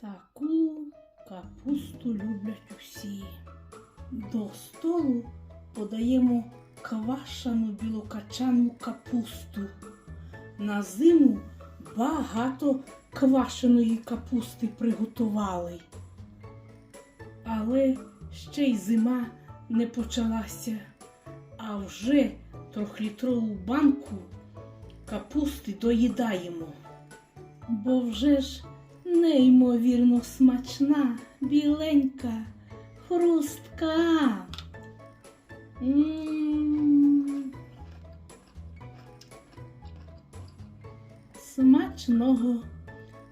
Таку капусту люблять усі. До столу подаємо квашену білокачану капусту. На зиму багато квашеної капусти приготували. Але ще й зима не почалася, а вже трьохлітрову банку капусти доїдаємо. Бо вже ж неймовірно смачна, біленька, хрустка. Смачного.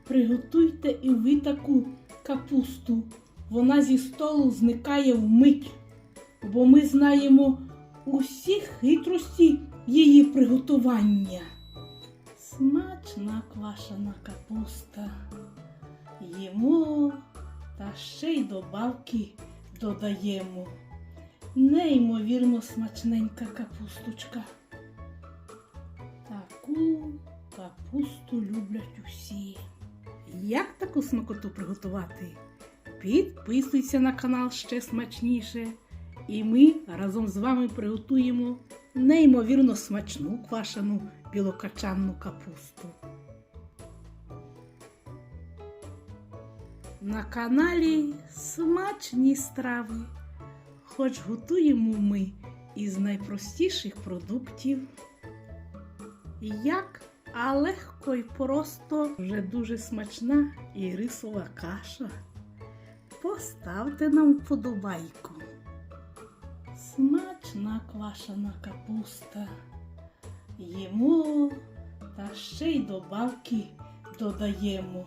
Приготуйте і ви таку капусту. Вона зі столу зникає вмить, бо ми знаємо усі хитрості її приготування. Смачна квашена капуста. Їмо та ще й добавки додаємо. Неймовірно смачненька капусточка. Таку капусту люблять усі. Як таку смакоту приготувати? Підписуйся на канал ще смачніше. І ми разом з вами приготуємо неймовірно смачну квашену білокачанну капусту. На каналі смачні страви. Хоч готуємо ми із найпростіших продуктів. Як, а легко і просто вже дуже смачна і рисова каша. Поставте нам вподобайку. Смачна квашена капуста. Їмо та ще й добавки додаємо.